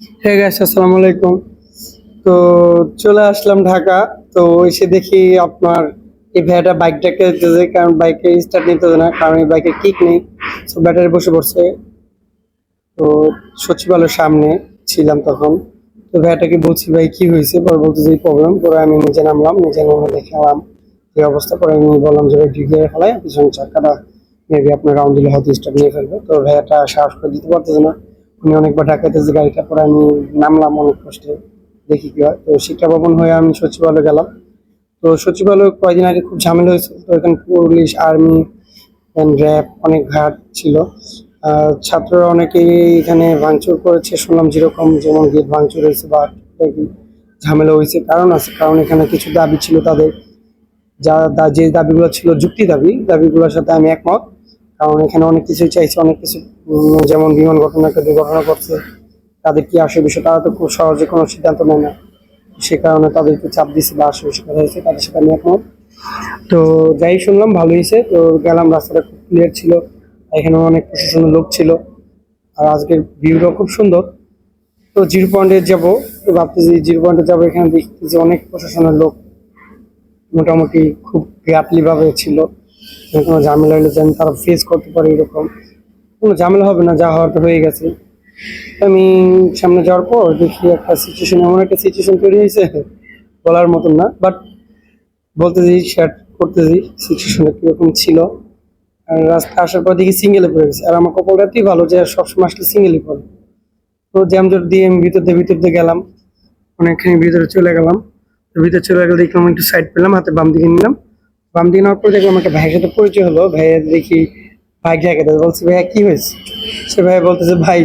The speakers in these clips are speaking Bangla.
হ্যাঁ গাইস আসসালামু আলাইকুম। তো চলে আসলাম ঢাকা। তো এসে দেখি আপনার এই ভাইয়াটা বাইকটাকে দিতেছে, কারণ বাইকে স্টার্ট নিতেছে না, কারণ এই বাইকের কিক নেই। তো ব্যাটারি বসে পড়ছে। তো সচিবালয়ের সামনে ছিলাম তখন। তো ভাইয়াটাকে বলছি, ভাই, কি হয়েছে? পরে বলতেছে, এই প্রবলেম পরে আমি নিজে নামলাম নিজে নামে দেখালাম এই অবস্থা। পরে আমি বললাম, যে ভাই ঢুকিয়ে ফেলাই, পিছনে চাকাটা মেবি আপনার রাউন্ড দিলে হয়তো স্টার্ট নিয়ে ফেলবে। তো ভাইয়াটা সাহস করে দিতে পারতেছে না। উনি অনেকবার ঢাকাইতেছে গাড়িটা পরে আমি নামলাম অনেক কষ্টে, দেখি কি হয়। তো শিক্ষা ভবন হয়ে আমি সচিবালয় গেলাম। তো সচিবালয় কয়েকদিন আগে খুব ঝামেলা হয়েছিল। তো এখানে পুলিশ, আর্মি র্যাব অনেক ঘাট ছিল। ছাত্ররা অনেকেই এখানে ভাঙচুর করেছে। শুনলাম যেরকম যেমন গেট ভাঙচুর হয়েছে বা ঝামেলা হয়েছে, কারণ আছে। কারণ এখানে কিছু দাবি ছিল তাদের। যা, যে দাবিগুলো ছিল যুক্তি দাবি, দাবিগুলোর সাথে আমি একমত। কারণ এখানে অনেক কিছুই চাইছে, অনেক কিছু যেমন বিমান ঘটনা, একটা দুর্ঘটনা করছে তাদের কি আসে বিষয় তারা তো খুব সহজে কোনো সিদ্ধান্ত নেয় না। সে কারণে তাদেরকে চাপ দিচ্ছে বা আসে বিষয় কথা হয়েছে, তাদের সাথে আমি একমত। তো যাই শুনলাম, ভালো হয়েছে। তো গেলাম, রাস্তাটা খুব ক্লিয়ার ছিল এখানে অনেক প্রশাসনের লোক ছিল। আর আজকের ভিউটাও খুব সুন্দর। তো জিরো পয়েন্টে যাব, তো ভাবতেছি জিরো পয়েন্টে যাব, এখানে দেখতেছি অনেক প্রশাসনের লোক, মোটামুটি খুব গ্যাপলি ভাবে ছিল। কোনো ঝামেলা হলে যেন তারা ফেস করতে পারে এরকম। কোনো ঝামেলা হবে না, যা হওয়ার তো হয়ে গেছে। আমি সামনে যাওয়ার পর দেখি একটা সিচুয়েশন এমন একটা সিচুয়েশন তৈরি হয়েছে, বলার মতন না বাট বলতেছি শেয়ার করতেছি সিচুয়েশনটা কীরকম ছিল। আর রাস্তা আসার পর দেখি সিঙ্গেলে পড়ে গেছে। আর আমার কপালটাতেই ভালো যে সবসময় আসলে সিঙ্গেলই পড়ে। তো জ্যামজট দিয়ে আমি ভিতর দিয়ে ভিতর দিয়ে গেলাম। অনেকখানি ভিতরে চলে গেলাম। ভিতরে চলে গেলে দেখলাম একটু সাইড পেলাম, হাতে বাম দিকে নিলাম। বাম দিকে নেওয়ার পর দেখলাম একটা ভাইয়ের সাথে পরিচয় হলো ভাইয়া দেখি ভাই বাইক দেখাতে বলছি, ভাইয়া, কি হয়েছে? সে ভাইয়া বলতেছে, ভাই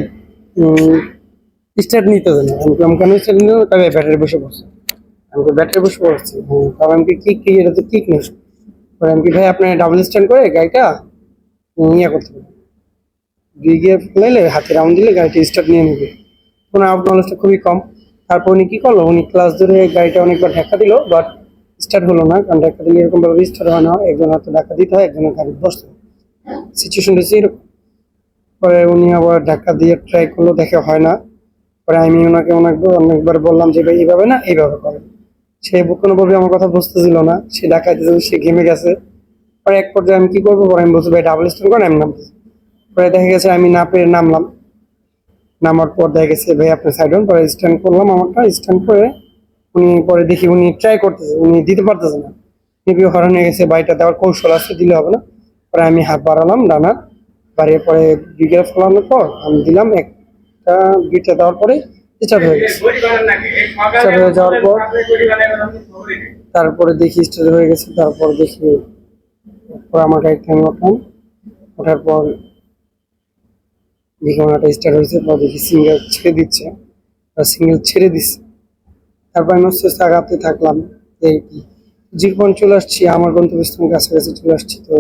স্টার্ট নিতে হবে না। আমি কেন স্টার্ট নিতে তবে ব্যাটারি বসে পড়ছে। আমি ব্যাটারি বসে পড়ছে? তবে আমি কি কি এটা তো ঠিক নেই। পরে আমি কি ভাই আপনার ডাবল স্ট্যান্ড করে গাড়িটা ইয়ে করতে পারেন দুই গিয়ার ফেলাইলে হাতে রাউন্ড দিলে গাড়িটা স্টার্ট নিয়ে নেবে। ওনার আউট নলেজটা খুবই কম। তারপর উনি কী করল, উনি ক্লাস ধরে গাড়িটা অনেকবার ধাক্কা দিল বাট স্টার্ট হলো না, কারণ ধাক্কা দিলে এরকম ভাবে স্টার্ট হয় না, একজন হাতে ধাক্কা দিতে হয়, একজনের গাড়ি বসতে। সিচুয়েশনটা হচ্ছে এরকম। পরে উনি আবার ধাক্কা দিয়ে ট্রাই করল, দেখে হয় না। পরে আমি ওনাকে অনেকবার অনেকবার বললাম যে, ভাই, এইভাবে না, এইভাবে করে। সে কোনোভাবে আমার কথা বুঝতেছিল না। সে ধাক্কা দিতে সে ঘেমে গেছে। পরে এক পর্যায়ে আমি কি করব? পরে আমি বলছি, ভাই ডাবল স্ট্যান্ড করেন, আমি নামতেছি। পরে দেখা গেছে, আমি না পেরে নামলাম। নামার পর দেখা গেছে, ভাই, আপনি সাইড হন পরে স্ট্যান্ড করলাম আমারটা স্ট্যান্ড করে উনি পরে দেখি উনি ট্রাই করতেছে, উনি দিতে পারতেছে না। মেবি হরণ হয়ে গেছে, বাড়িটা দেওয়ার কৌশল আছে, দিলে হবে না। পরে আমি হাত বাড়ালাম, ডানা বাড়িয়ে পরে দুইটা ফলানোর পর আমি দিলাম একটা দুইটা দেওয়ার পরে স্টার্ট হয়ে গেছে। স্টার্ট হয়ে যাওয়ার পর তারপরে দেখি স্টার্ট হয়ে গেছে, তারপর দেখি আমার গাড়িতে আমি ওঠার পর দেখি ওনাটা স্টার্ট হয়েছে, পর দেখি সিঙ্গেল ছেড়ে দিচ্ছে। সিঙ্গেল ছেড়ে দিচ্ছে। তারপর আমি আস্তে থাকলাম, এই কি। জীবন চলে আসছি, আমার গন্তব্যস্থল কাছাকাছি চলে আসছি, তো